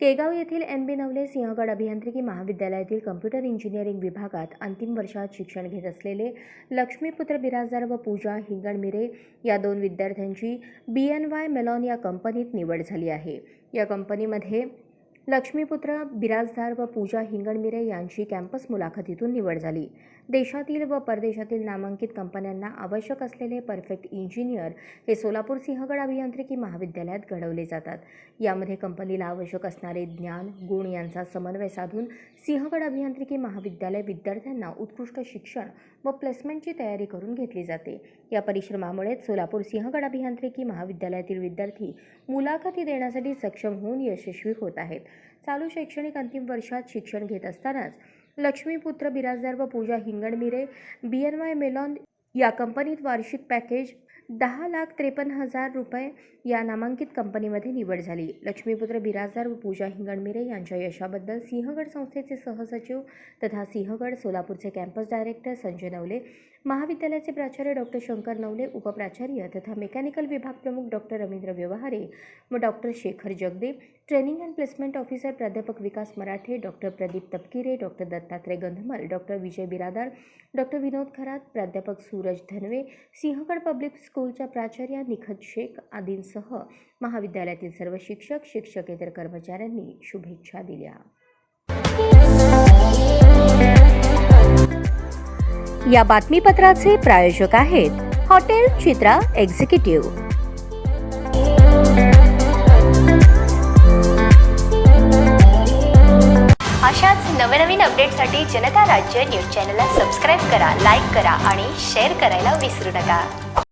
केगाव येथील एन बी नवले सिंहगड अभियांत्रिकी महाविद्यालयातील कम्प्युटर इंजिनिअरिंग विभागात अंतिम वर्षात शिक्षण घेत असलेले लक्ष्मीपुत्र बिराजदार व पूजा हिंगणमिरे या दोन विद्यार्थ्यांची बी एन वाय मेलॉन या कंपनीत निवड झाली आहे. या कंपनीमध्ये लक्ष्मीपुत्र बिराजदार व पूजा हिंगणमिरे यांची कॅम्पस मुलाखतीतून निवड झाली. देशातील व परदेशातील नामांकित कंपन्यांना आवश्यक असलेले परफेक्ट इंजिनियर हे सोलापूर सिंहगड अभियांत्रिकी महाविद्यालयात घडवले जातात. यामध्ये कंपनीला आवश्यक असणारे ज्ञान गुण यांचा समन्वय साधून सिंहगड अभियांत्रिकी महाविद्यालय विद्यार्थ्यांना उत्कृष्ट शिक्षण व प्लेसमेंटची तयारी करून घेतली जाते. या परिश्रमामुळेच सोलापूर सिंहगड अभियांत्रिकी महाविद्यालयातील विद्यार्थी मुलाखती देण्यासाठी सक्षम होऊन यशस्वी होत आहेत. चालू शैक्षणिक अंतिम वर्षात शिक्षण घेत असतानाच लक्ष्मीपुत्र बिराजदार व Pooja Hinganmire B N Y Mellon या कंपनीत वार्षिक पॅकेज दहा लाख त्रेपन्न हजार रुपये या नामांकित कंपनीमध्ये निवड झाली. लक्ष्मीपुत्र बिराजदार व पूजा हिंगणमिरे यांच्या यशाबद्दल सिंहगड संस्थेचे सहसचिव तथा सिंहगड सोलापूरचे कॅम्पस डायरेक्टर संजय नवले महाविद्यालयाचे प्राचार्य डॉक्टर शंकर नवले उपप्राचार्य तथा मेकॅनिकल विभाग प्रमुख डॉक्टर रवींद्र व्यवहारे व doctor Shekhar Jagde training and placement officer प्राध्यापक Vikas Marathe doctor Pradeep Tapkire doctor Dattatray Gandhmal doctor Vijay Biradar doctor Vinod Kharat प्राध्यापक सूरज धनवे सिंहगड पब्लिक स्कूलच्या प्राचार्या निखत शेख आदींसह महाविद्यालयातील सर्व शिक्षक शिक्षकेतर कर्मचाऱ्यांनी शुभेच्छा दिल्या. या बातमीपत्राचे प्रायोजक आहेत हॉटेल चित्रा एक्झिक्युटिव्ह. अशाच नवनवीन अपडेटसाठी जनता राज्य न्यूज चॅनलला सबस्क्राईब करा लाईक करा आणि शेअर करायला विसरू नका.